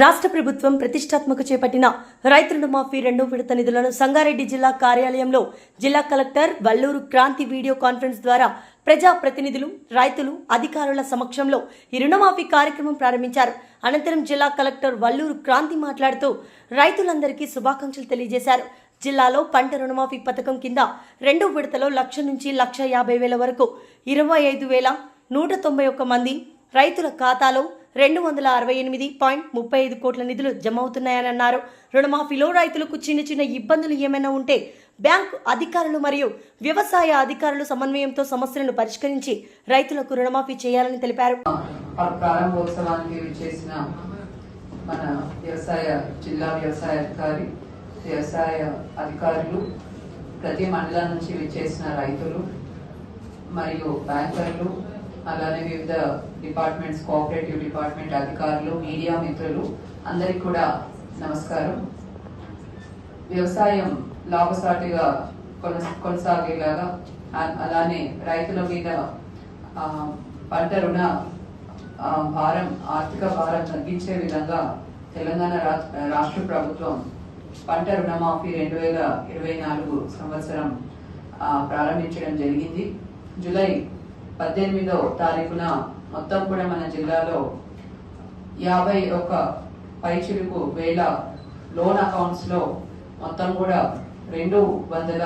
రాష్ట్ర ప్రభుత్వం ప్రతిష్టాత్మక చేపట్టిన రైతు రుణమాఫీ రెండు విడత నిధులను సంగారెడ్డి జిల్లా కార్యాలయంలో జిల్లా collector Valluru Kranti video conference ద్వారా ప్రజా ప్రతినిధులు రైతులు అధికారుల సమక్షంలో ఈ రుణమాఫీ కార్యక్రమం ప్రారంభించారు. అనంతరం జిల్లా కలెక్టర్ వల్లూరు క్రాంతి మాట్లాడుతూ రైతులందరికీ శుభాకాంక్షలు తెలియజేశారు. జిల్లాలో పంట రుణమాఫీ పథకం కింద రెండో విడతలో లక్ష నుంచి లక్ష యాభై వేల వరకు ఇరవై ఐదు వేల నూట తొంభై ఒక్క మంది రైతుల ఖాతాలో రెండు వందల అరవై ఎనిమిది పాయింట్ ముప్పై ఐదు కోట్ల నిధులు జమ అవుతున్నాయని అన్నారు రుణమాఫీలో రైతులకు చిన్న చిన్న ఇబ్బందులు ఏమైనా ఉంటే బ్యాంకు అధికారులు మరియు వ్యవసాయ అధికారులు సమన్వయంతో సమస్యలను పరిష్కరించి రైతులకు రుణమాఫీ చేయాలని తెలిపారు. ఆ ప్రారంభోత్సవానికి విచ్చేసిన మన వ్యవసాయ జిల్లా వ్యవసాయ అధికారి వ్యవసాయ అధికారులు ప్రతి మండలం నుంచి విచ్చేసిన రైతులు మరియు బ్యాంకర్లు అలానే వివిధ డిపార్ట్మెంట్స్ కోఆపరేటివ్ డిపార్ట్మెంట్ అధికారులు మీడియా మిత్రులు అందరికి కూడా నమస్కారం. వ్యవసాయం లాభసాటిగా కొనసాగేలాగా అలానే రైతుల మీద పంట రుణ భారం ఆర్థిక భారం తగ్గించే విధంగా తెలంగాణ రా- రాష్ట్ర ప్రభుత్వం పంట రుణమాఫీ రెండు వేల ఇరవై నాలుగు సంవత్సరం ప్రారంభించడం జరిగింది. జూలై పద్దెనిమిదో తారీఖున మొత్తం కూడా మన జిల్లాలో యాభై ఒక పైచిలుకు వేల లోన్ అకౌంట్స్లో మొత్తం కూడా రెండు వందల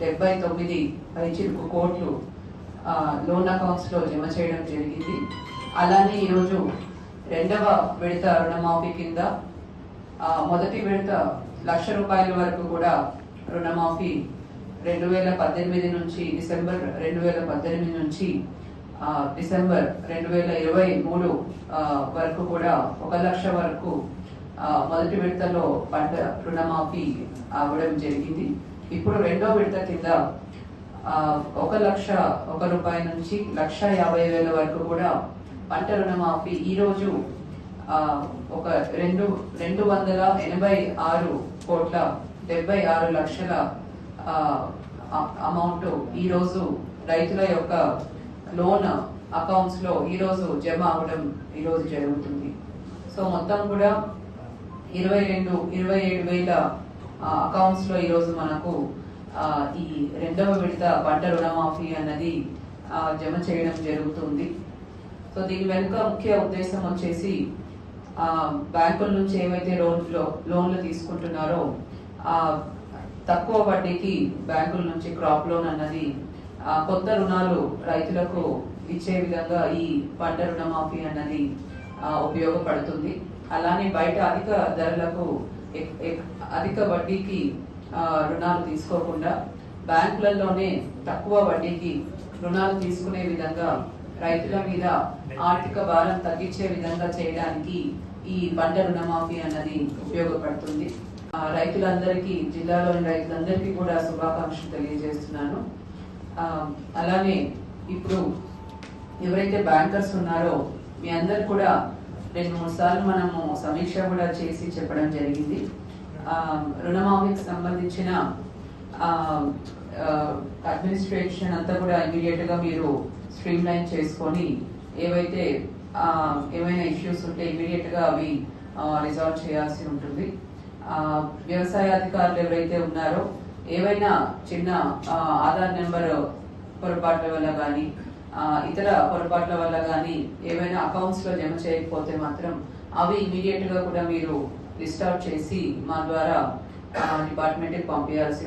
డెబ్బై తొమ్మిది పైచిలుకు కోట్లు లోన్ అకౌంట్స్లో జమ చేయడం జరిగింది. అలానే ఈరోజు రెండవ విడత రుణమాఫీ కింద మొదటి విడత లక్ష రూపాయల వరకు కూడా రుణమాఫీ రెండు వేల పద్దెనిమిది నుంచి డిసెంబర్ రెండు వేల పద్దెనిమిది నుంచి డిసెంబర్ రెండు వేల ఇరవై మూడు వరకు కూడా ఒక లక్ష వరకు మొదటి విడతలో పంట రుణమాఫీ అవ్వడం జరిగింది. ఇప్పుడు రెండో విడత కింద ఒక లక్ష ఒక రూపాయి నుంచి లక్ష యాభై వేల వరకు కూడా పంట రుణమాఫీ ఈరోజు ఒక రెండు రెండు వందల ఎనభై ఆరు కోట్ల డెబ్బై ఆరు లక్షల అమౌంట్ ఈ రోజు రైతుల యొక్క లోన్ అకౌంట్స్లో ఈ రోజు జమ అవడం ఈ రోజు జరుగుతుంది. సో మొత్తం కూడా ఇరవై రెండు ఇరవై ఏడు వేల అకౌంట్స్లో ఈ రోజు మనకు ఈ రెండవ విడత పంట రుణమాఫీ అన్నది జమ చేయడం జరుగుతుంది. సో దీని వెనుక ముఖ్య ఉద్దేశం వచ్చేసి బ్యాంకుల నుంచి ఏవైతే లోన్లో లోన్లు తీసుకుంటున్నారో తక్కువ వడ్డీకి బ్యాంకుల నుంచి క్రాప్ లోన్ అన్నది కొత్త రుణాలు రైతులకు ఇచ్చే విధంగా ఈ పంట రుణమాఫీ అన్నది ఉపయోగపడుతుంది. అలానే బయట అధిక ధరలకు ఎక్- అధిక వడ్డీకి రుణాలు తీసుకోకుండా బ్యాంకులలోనే తక్కువ వడ్డీకి రుణాలు తీసుకునే విధంగా రైతుల మీద ఆర్థిక భారం తగ్గించే విధంగా చేయడానికి ఈ పంట రుణమాఫీ అన్నది ఉపయోగపడుతుంది. రైతులందరికీ జిల్లాలోని రైతులందరికీ కూడా శుభాకాంక్షలు తెలియజేస్తున్నాను. అలానే ఇప్పుడు ఎవరైతే బ్యాంకర్స్ ఉన్నారో మీ అందరు కూడా రెండు మూడు సార్లు మనము సమీక్ష కూడా చేసి చెప్పడం జరిగింది. రుణమాఫీకి సంబంధించిన అడ్మినిస్ట్రేషన్ అంతా కూడా ఇమీడియట్గా మీరు స్ట్రీమ్ లైన్ చేసుకొని ఏవైతే ఏమైనా ఇష్యూస్ ఉంటే ఇమీడియట్గా అవి రిజాల్వ్ చేయాల్సి ఉంటుంది. వ్యవసాయ అధికారులు ఎవరైతే ఉన్నారో ఏవైనా చిన్న ఆధార్ నెంబర్ పొరపాట్ల వల్ల కానీ ఇతర పొరపాట్ల వల్ల కానీ ఏవైనా అకౌంట్స్లో జమ చేయకపోతే మాత్రం అవి ఇమీడియట్గా కూడా మీరు లిస్ట్ అవుట్ చేసి మా ద్వారా డిపార్ట్మెంట్కి పంపించాల్సి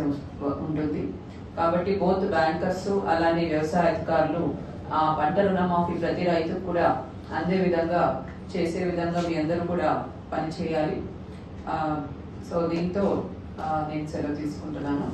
ఉంటుంది. కాబట్టి బోత్ బ్యాంకర్స్ అలానే వ్యవసాయ అధికారులు ఆ పంట రుణమాఫీ ప్రతి రైతుకు కూడా అందే విధంగా చేసే విధంగా మీ అందరూ కూడా పనిచేయాలి. ఆ, సో దీంతో నేను సెలవు తీసుకుంటున్నాను.